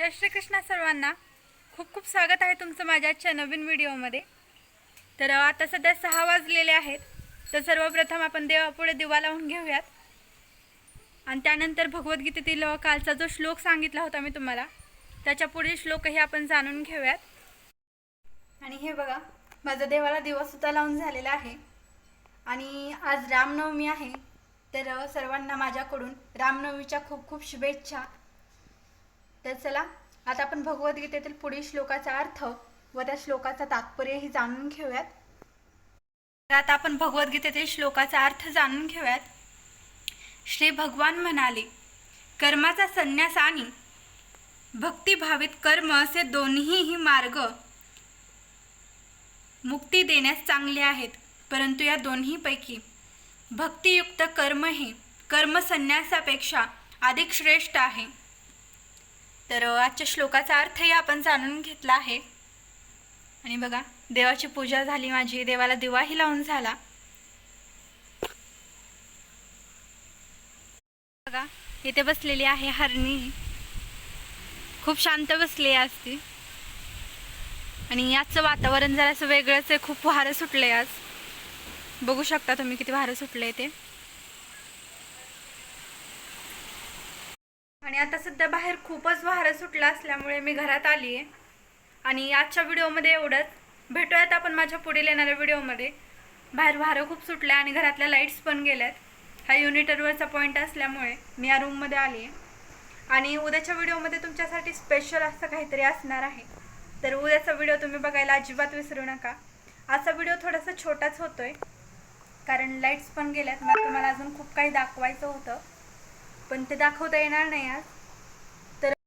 जय श्रीकृष्ण सर्वांना. खूप खूप स्वागत आहे तुमचं माझ्या आजच्या नवीन व्हिडिओमध्ये. तर आता सध्या सहा वाजलेले आहेत. तर सर्वप्रथम आपण देवापुढे दिवा लावून घेऊयात. आणि त्यानंतर भगवद्गीतेतील कालचा जो श्लोक सांगितला होता मी तुम्हाला त्याच्या पुढील श्लोकही आपण जाणून घेऊयात. आणि हे बघा माझा देवाला दिवासुद्धा लावून झालेला आहे. आणि आज रामनवमी आहे. तर सर्वांना माझ्याकडून रामनवमीच्या खूप खूप शुभेच्छा. चला. आता आपण भगवद्गीतेतील पुढील श्लोकाचा अर्थ व त्या श्लोकाचा तात्पर्यही जाणून घेऊयात. तर आता आपण भगवद्गीतेतील श्लोकाचा अर्थ जाणून घेऊयात. श्री भगवान म्हणाले कर्माचा संन्यास आणि भक्तिभावित कर्म असे दोन्हीही मार्ग मुक्ती देण्यास चांगले आहेत. परंतु या दोन्हीपैकी भक्तियुक्त कर्म हे कर्मसन्यासापेक्षा अधिक श्रेष्ठ आहे. तर आजच्या श्लोकाचा अर्थही आपण जाणून घेतला आहे. आणि बघा देवाची पूजा झाली माझी देवाला दिवाही लावून झाला. बघा इथे बसलेली आहे हरणी. खूप शांत बसली आहे आज ती. आणि आजचं वातावरण जरासं वेगळंच आहे खूप वारं आहे आज. बघू शकता तुम्ही किती वारं आहे ते. आणि आता सध्या बाहेर खूपच वारं सुटला असल्यामुळे मी घरात आली आहे आणि आजच्या व्हिडिओमध्ये एवढंच. भेटूयात आपण माझ्या पुढील येणाऱ्या व्हिडिओमध्ये. बाहेर वारं खूप सुटलं आणि घरातल्या लाईट्स पण गेल्यात. हा युनिटरवरचा पॉईंट असल्यामुळे मी या रूममध्ये आली आहे आणि उद्याच्या व्हिडिओमध्ये तुमच्यासाठी स्पेशल असं काहीतरी असणार आहे. तर उद्याचा व्हिडिओ तुम्ही बघायला अजिबात विसरू नका. आजचा व्हिडिओ थोडासा छोटाच होतोय. कारण लाईट्स पण गेल्यात मला तुम्हाला अजून खूप काही दाखवायचं होतं. पण ते दाखवता येणार नाही आज.